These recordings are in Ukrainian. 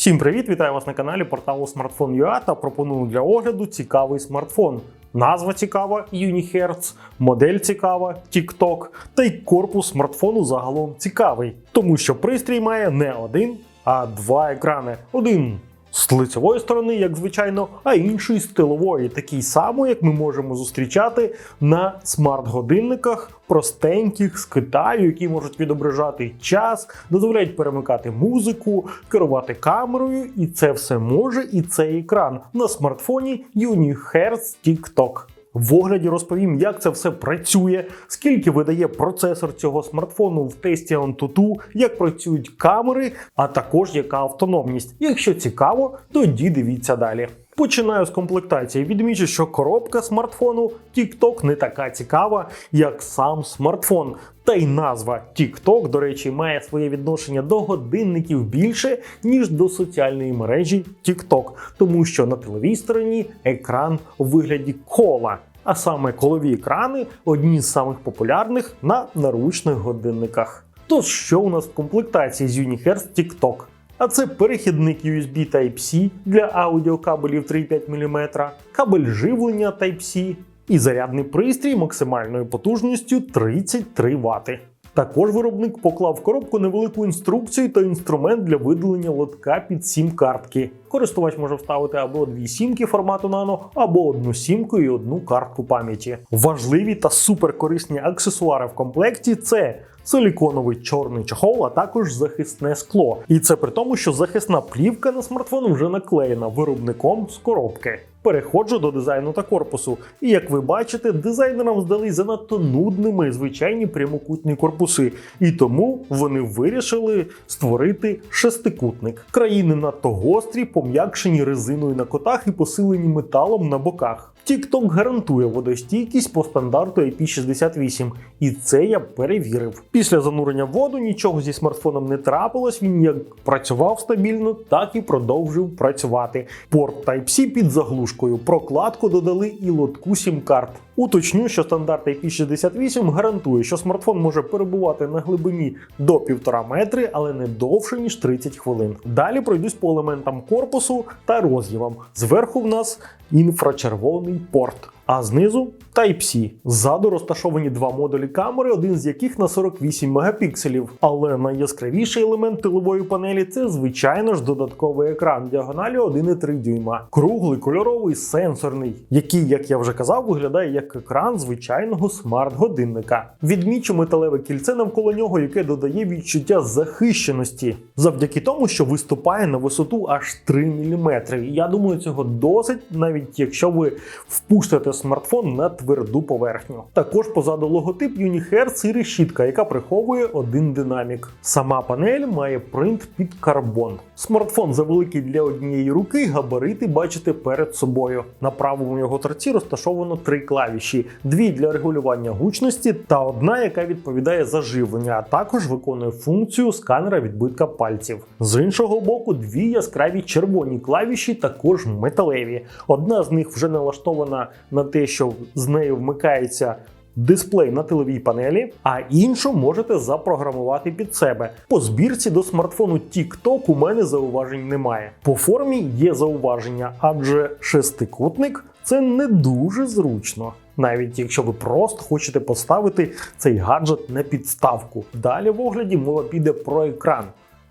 Всім привіт! Вітаю вас на каналі порталу Smartphone.ua та пропоную для огляду цікавий смартфон. Назва цікава Unihertz, модель цікава TikTok, та й корпус смартфону загалом цікавий, тому що пристрій має не один, а два екрани. Один з лицевої сторони, як звичайно, а інший з тилової, такий самий, як ми можемо зустрічати на смарт-годинниках простеньких з Китаю, які можуть відображати час, дозволяють перемикати музику, керувати камерою, і це все може, і цей екран на смартфоні Unihertz TikTok. В огляді розповім, як це все працює, скільки видає процесор цього смартфону в тесті Antutu, як працюють камери, а також яка автономність. Якщо цікаво, тоді дивіться далі. Починаю з комплектації. Відмічу, що коробка смартфону TikTok не така цікава, як сам смартфон. Та й назва TikTok, до речі, має своє відношення до годинників більше, ніж до соціальної мережі TikTok, тому що на тиловій стороні екран у вигляді кола. А саме колові екрани одні з самих популярних на наручних годинниках. Тож, що у нас в комплектації з Unihertz TikTok? А це перехідник USB Type-C для аудіокабелів 3,5 мм, кабель живлення Type-C і зарядний пристрій максимальною потужністю 33 Вт. Також виробник поклав в коробку невелику інструкцію та інструмент для видалення лотка під сім картки. Користувач може вставити або дві сімки формату нано, або одну сімку і одну картку пам'яті. Важливі та суперкорисні аксесуари в комплекті це силіконовий чорний чохол, а також захисне скло. І це при тому, що захисна плівка на смартфон вже наклеєна виробником з коробки. Переходжу до дизайну та корпусу. І як ви бачите, дизайнерам здались занадто нудними звичайні прямокутні корпуси, і тому вони вирішили створити шестикутник. Країни надто гострі, пом'якшені резиною на котах і посилені металом на боках. TikTok гарантує водостійкість по стандарту IP68, і це я перевірив. Після занурення в воду нічого зі смартфоном не трапилось. Він як працював стабільно, так і продовжив працювати. Порт Type-C під заглушкою. Прокладку додали і лотку сім-карт. Уточню, що стандарт IP68 гарантує, що смартфон може перебувати на глибині до 1,5 метри, але не довше ніж 30 хвилин. Далі пройдусь по елементам корпусу та роз'ємам. Зверху в нас інфрачервоний порт. А знизу Type-C. Ззаду розташовані два модулі камери, один з яких на 48 мегапікселів. Але найяскравіший елемент тилової панелі це, звичайно ж, додатковий екран діагоналю 1,3 дюйма. Круглий, кольоровий, сенсорний, який, як я вже казав, виглядає як екран звичайного смарт-годинника. Відмічу металеве кільце навколо нього, яке додає відчуття захищеності, завдяки тому, що виступає на висоту аж 3 мм. Я думаю, цього досить, навіть якщо ви впустите смартфон на тверду поверхню. Також позаду логотип Unihertz і решітка, яка приховує один динамік. Сама панель має принт під карбон. Смартфон завеликий для однієї руки, габарити бачите перед собою. На правому його торці розташовано три клавіші: дві для регулювання гучності та одна, яка відповідає за живлення, а також виконує функцію сканера відбитка пальців. З іншого боку, дві яскраві червоні клавіші, також металеві. Одна з них вже налаштована на те, що з нею вмикається. Дисплей на тиловій панелі, а іншу можете запрограмувати під себе. По збірці до смартфону TikTok у мене зауважень немає. По формі є зауваження, адже шестикутник це не дуже зручно. Навіть якщо ви просто хочете поставити цей гаджет на підставку. Далі в огляді мова піде про екран.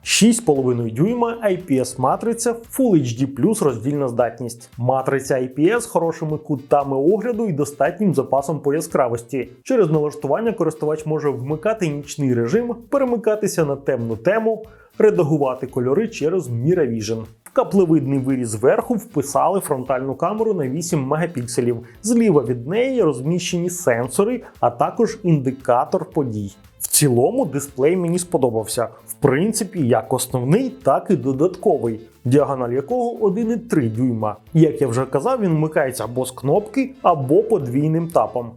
6,5 дюйма IPS матриця Full HD роздільна здатність. Матриця IPS з хорошими кутами огляду і достатнім запасом по яскравості. Через налаштування користувач може вмикати нічний режим, перемикатися на темну тему, редагувати кольори через Miravision. В каплевидний виріз зверху вписали фронтальну камеру на 8 мегапікселів. Зліва від неї розміщені сенсори, а також індикатор подій. Цілому дисплей мені сподобався. В принципі, як основний, так і додатковий, діагональ якого 1,3 дюйма. Як я вже казав, він вмикається або з кнопки, або подвійним тапом.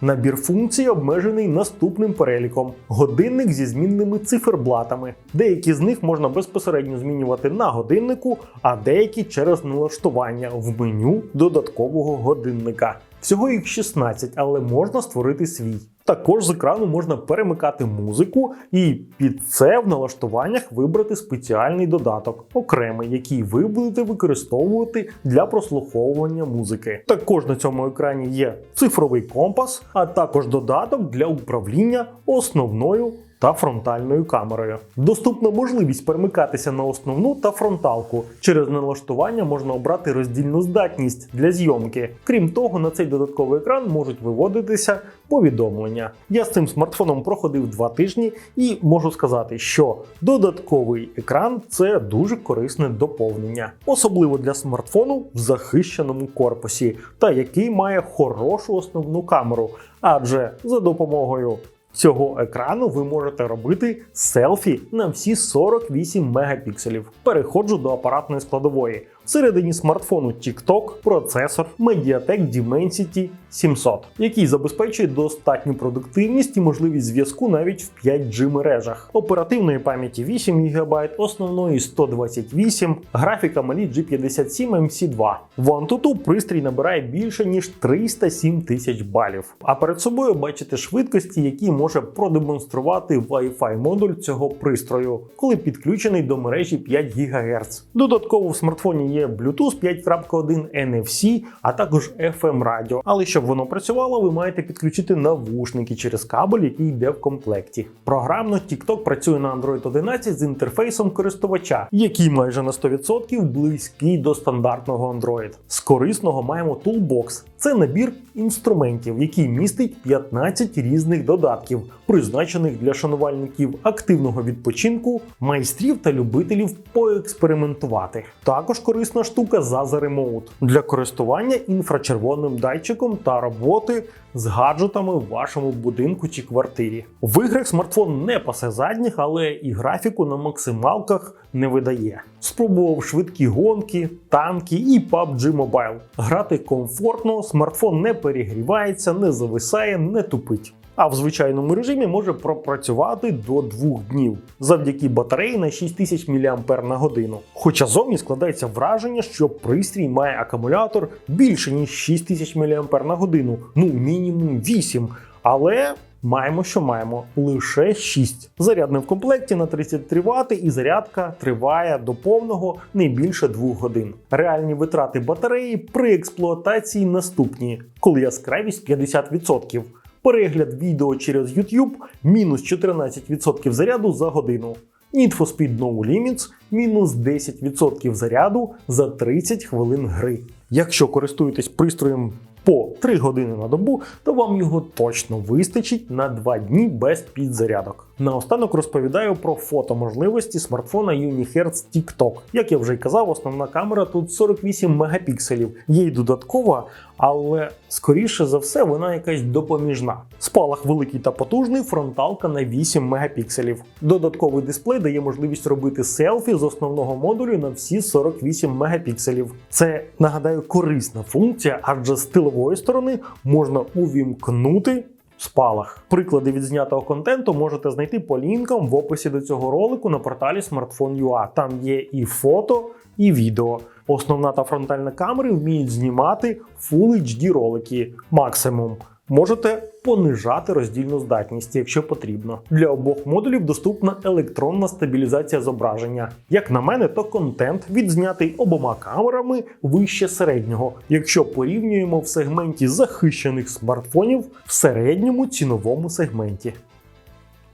Набір функцій обмежений наступним переліком: годинник зі змінними циферблатами. Деякі з них можна безпосередньо змінювати на годиннику, а деякі через налаштування в меню додаткового годинника. Всього їх 16, але можна створити свій. Також з екрану можна перемикати музику, і під це в налаштуваннях вибрати спеціальний додаток, окремий, який ви будете використовувати для прослуховування музики. Також на цьому екрані є цифровий компас, а також додаток для управління основною та фронтальною камерою. Доступна можливість перемикатися на основну та фронталку. Через налаштування можна обрати роздільну здатність для зйомки. Крім того, на цей додатковий екран можуть виводитися повідомлення. Я з цим смартфоном проходив два тижні і можу сказати, що додатковий екран це дуже корисне доповнення, особливо для смартфону в захищеному корпусі, та який має хорошу основну камеру, адже за допомогою Цього екрану ви можете робити селфі на всі 48 мегапікселів. Переходжу до апаратної складової. Всередині смартфону TikTok процесор Mediatek Dimensity 700, який забезпечує достатню продуктивність і можливість зв'язку навіть в 5G мережах. Оперативної пам'яті 8 ГБ, основної 128, графіка Mali G57 MC2. В Antutu пристрій набирає більше ніж 307 тисяч балів. А перед собою бачите швидкості, які може продемонструвати Wi-Fi модуль цього пристрою, коли підключений до мережі 5 ГГц. Додатково в смартфоні є Bluetooth 5.1 NFC, а також FM радіо. Але щоб воно працювало, ви маєте підключити навушники через кабель, який йде в комплекті. Програмно TikTok працює на Android 11 з інтерфейсом користувача, який майже на 100% близький до стандартного Android. З корисного маємо Toolbox. Це набір інструментів, який містить 15 різних додатків, призначених для шанувальників активного відпочинку, майстрів та любителів поекспериментувати. Також корисна штука Zaza Remote. Для користування інфрачервоним датчиком та роботи з гаджетами в вашому будинку чи квартирі. В іграх смартфон не пасе задніх, але і графіку на максималках не видає. Спробував швидкі гонки, танки і PUBG Mobile. Грати комфортно, смартфон не перегрівається, не зависає, не тупить. А в звичайному режимі може пропрацювати до двох днів завдяки батареї на 6000 мАч на годину. Хоча зовні складається враження, що пристрій має акумулятор більше ніж 6000 мАч на годину, ну мінімум 8. Але маємо, що маємо лише 6. Зарядне в комплекті на 33 Вт і зарядка триває до повного не більше 2 годин. Реальні витрати батареї при експлуатації наступні, коли яскравість 50%. Перегляд відео через YouTube мінус 14% заряду за годину. Need for Speed No Limits мінус 10% заряду за 30 хвилин гри. Якщо користуєтесь пристроєм по 3 години на добу, то вам його точно вистачить на 2 дні без підзарядок. Наостанок розповідаю про фотоможливості смартфона Unihertz TikTok. Як я вже й казав, основна камера тут 48 мегапікселів. Є й додаткова, але скоріше за все вона якась допоміжна. Спалах великий та потужний, фронталка на 8 мегапікселів. Додатковий дисплей дає можливість робити селфі з основного модулю на всі 48 мегапікселів. Це нагадаю корисна функція, адже з тилової сторони можна увімкнути спалах. Приклади відзнятого контенту можете знайти по лінкам в описі до цього ролику на порталі Smartphone.ua. Там є і фото, і відео. Основна та фронтальна камери вміють знімати Full HD ролики максимум. Можете понижати роздільну здатність, якщо потрібно. Для обох модулів доступна електронна стабілізація зображення. Як на мене, то контент відзнятий обома камерами вище середнього, якщо порівнюємо в сегменті захищених смартфонів в середньому ціновому сегменті.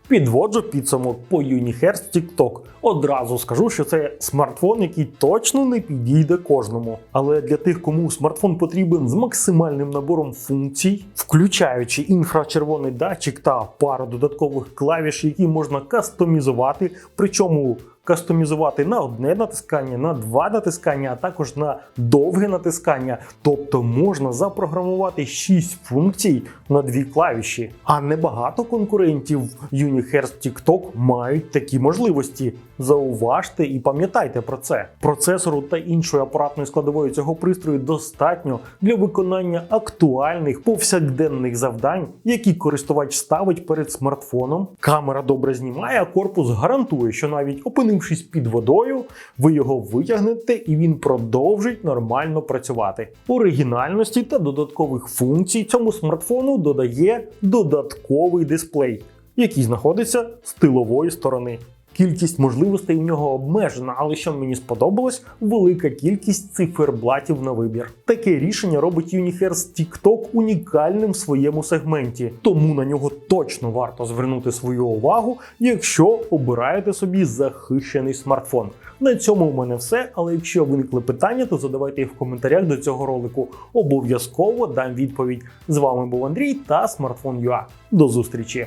Підводжу підсумок по Unihertz TikTok. Одразу скажу, що це смартфон, який точно не підійде кожному. Але для тих, кому смартфон потрібен з максимальним набором функцій, включаючи інфрачервоний датчик та пару додаткових клавіш, які можна кастомізувати, причому кастомізувати на одне натискання, на два натискання, а також на довге натискання. Тобто можна запрограмувати 6 функцій на дві клавіші. А небагато конкурентів Unihertz TikTok мають такі можливості. Зауважте і пам'ятайте про це. Процесору та іншої апаратної складової цього пристрою достатньо для виконання актуальних повсякденних завдань, які користувач ставить перед смартфоном. Камера добре знімає, а корпус гарантує, що навіть опинившись під водою, ви його витягнете і він продовжить нормально працювати. Оригінальності та додаткових функцій цьому смартфону додає додатковий дисплей, який знаходиться з тилової сторони. Кількість можливостей у нього обмежена, але що мені сподобалось, велика кількість циферблатів на вибір. Таке рішення робить Unihertz TikTok унікальним в своєму сегменті, тому на нього точно варто звернути свою увагу, якщо обираєте собі захищений смартфон. На цьому у мене все. Але якщо виникли питання, то задавайте їх в коментарях до цього ролику. Обов'язково дам відповідь. З вами був Андрій та смартфон.ua. До зустрічі!